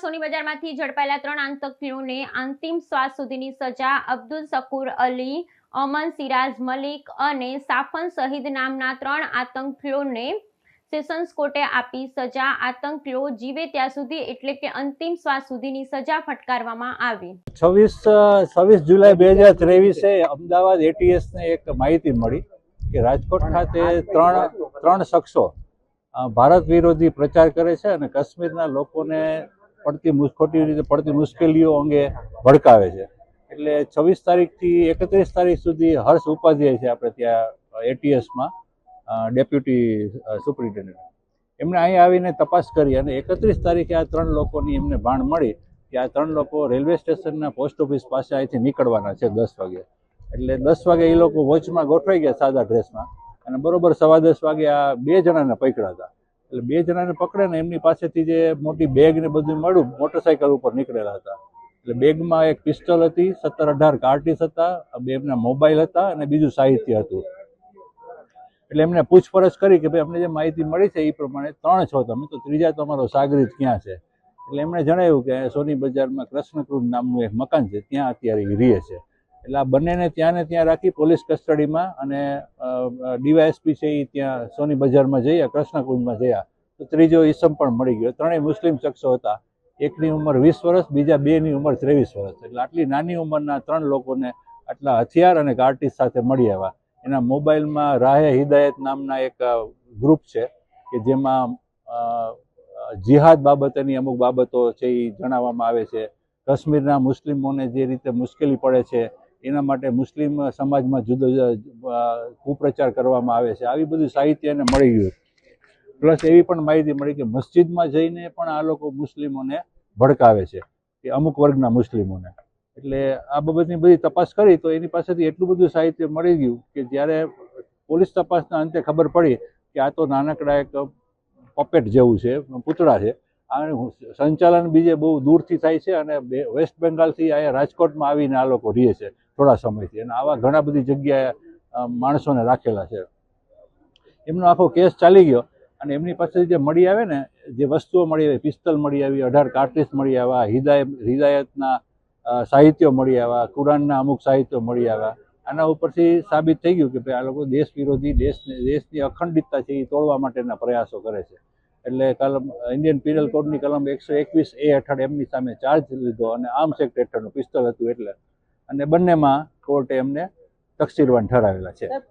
સોની બજારમાંથી ઝડપાયેલા ત્રણ આતંકીઓને અંતિમ શ્વાસ સુધીની સજા, અબ્દુલ શકુર અલી, અમન સિરાજ મલિક અને સાફન શહીદ નામના ત્રણ આતંકીઓને સેશન્સ કોર્ટે આપી સજા. આતંકીઓ જીવે ત્યાં સુધી એટલે કે અંતિમ શ્વાસ સુધીની સજા ફટકારવામાં આવી. છવ્વીસ છવ્વીસ જુલાઈ બે હજાર ત્રેવીસે અમદાવાદ એટીએસને એક માહિતી મળી કે રાજકોટ ખાતે ત્રણ ત્રણ શખ્સો ભારત વિરોધી પ્રચાર કરે છે અને કાશ્મીરના લોકોને પડતી ખોટી રીતે પડતી મુશ્કેલીઓ અંગે ભડકાવે છે. એટલે છવ્વીસ તારીખથી એકત્રીસ તારીખ સુધી હર્ષ ઉપાધ્યાય છે આપણે ત્યાં એટીએસમાં ડેપ્યુટી સુપ્રિન્ટેન્ડન્ટ. એમણે અહીં આવીને તપાસ કરી અને એકત્રીસ તારીખે આ ત્રણ લોકોની એમને ભાણ મળી કે આ ત્રણ લોકો રેલવે સ્ટેશનના પોસ્ટ ઓફિસ પાસે અહીંથી નીકળવાના છે દસ વાગે. એટલે દસ વાગે એ લોકો વોચમાં ગોઠવાઈ ગયા સાદા ડ્રેસમાં. અને બરોબર સવા દસ વાગે આ બે જણાને પકડ્યા હતા. એટલે બે જણાને પકડે ને એમની પાસેથી જે મોટી બેગ ને બધું મળ્યું મોટરસાઇકલ ઉપર નીકળેલા હતા. એટલે બેગમાં એક પિસ્ટલ હતી, સત્તર અઢાર કાર્ટીસ હતા બે એમના મોબાઈલ હતા અને બીજું સાહિત્ય હતું. એટલે એમને પૂછપરછ કરી કે ભાઈ, અમને જે માહિતી મળી છે એ પ્રમાણે ત્રણ છો તમે, તો ત્રીજા તમારો સાગરીત ક્યાં છે? એટલે એમણે જણાવ્યું કે સોની બજારમાં કૃષ્ણકૃત નામનું એક મકાન છે, ત્યાં અત્યારે એ રહે છે. એટલે આ બંનેને ત્યાં ને ત્યાં રાખી પોલીસ કસ્ટડીમાં અને ડીવાયએસપી છે એ ત્યાં સોની બજારમાં જઈએ કૃષ્ણકુંજમાં જયા. તો ત્રીજો ઈસમ પણ મળી ગયો. ત્રણેય મુસ્લિમ શખ્સો હતા. એકની ઉંમર વીસ વર્ષ, બીજા બેની ઉંમર ત્રેવીસ વર્ષ. એટલે આટલી નાની ઉંમરના ત્રણ લોકોને આટલા હથિયાર અને કાર્ટીસ સાથે મળી આવ્યા. એના મોબાઈલમાં રાહે હિદાયત નામના એક ગ્રુપ છે કે જેમાં જિહાદ બાબતેની અમુક બાબતો છે એ જણાવવામાં આવે છે. કાશ્મીરના મુસ્લિમોને જે રીતે મુશ્કેલી પડે છે એના માટે મુસ્લિમ સમાજમાં જુદો જુદા કુપ્રચાર કરવામાં આવે છે. આવી બધું સાહિત્ય એને મળી ગયું પ્લસ એવી પણ માહિતી મળી કે મસ્જિદમાં જઈને પણ આ લોકો મુસ્લિમોને ભડકાવે છે, કે અમુક વર્ગના મુસ્લિમોને. એટલે આ બાબતની બધી તપાસ કરી તો એની પાસેથી એટલું બધું સાહિત્ય મળી ગયું કે જ્યારે પોલીસ તપાસના અંતે ખબર પડી કે આ તો નાનકડા એક પપેટ જેવું છે, પૂતળા છે. સંચાલન બીજે બહુ દૂરથી થાય છે અને વેસ્ટ બેંગાલથી અહીંયા રાજકોટમાં આવીને આ લોકો રહે છે. થોડા સમયથી. અને આવા ઘણા બધી જગ્યાએ માણસોને રાખેલા છે. એમનો આખો કેસ ચાલી ગયો. અને એમની પાસેથી જે મળી આવે ને, જે વસ્તુઓ મળી આવી, પિસ્તલ મળી આવી, અઢાર કાર્ટ્રીસ મળી આવ્યા હિદાયત હિદાયતના સાહિત્યો મળી આવ્યા કુરાનના અમુક સાહિત્યો મળી આવ્યા આના ઉપરથી સાબિત થઈ ગયું કે ભાઈ આ લોકો દેશ વિરોધી, દેશને, દેશની અખંડિતતા છે એ તોડવા માટેના પ્રયાસો કરે છે. એટલે કલમ, ઇન્ડિયન પિનલ કોડની કલમ એકસો એકવીસ એ હેઠળ એમની સામે ચાર્જ લીધો અને આર્મ્સ એક્ટ હેઠળનું પિસ્તલ હતું એટલે. અને બંનેમાં કોર્ટે એમને તકસીરવાન ઠરાવેલા છે.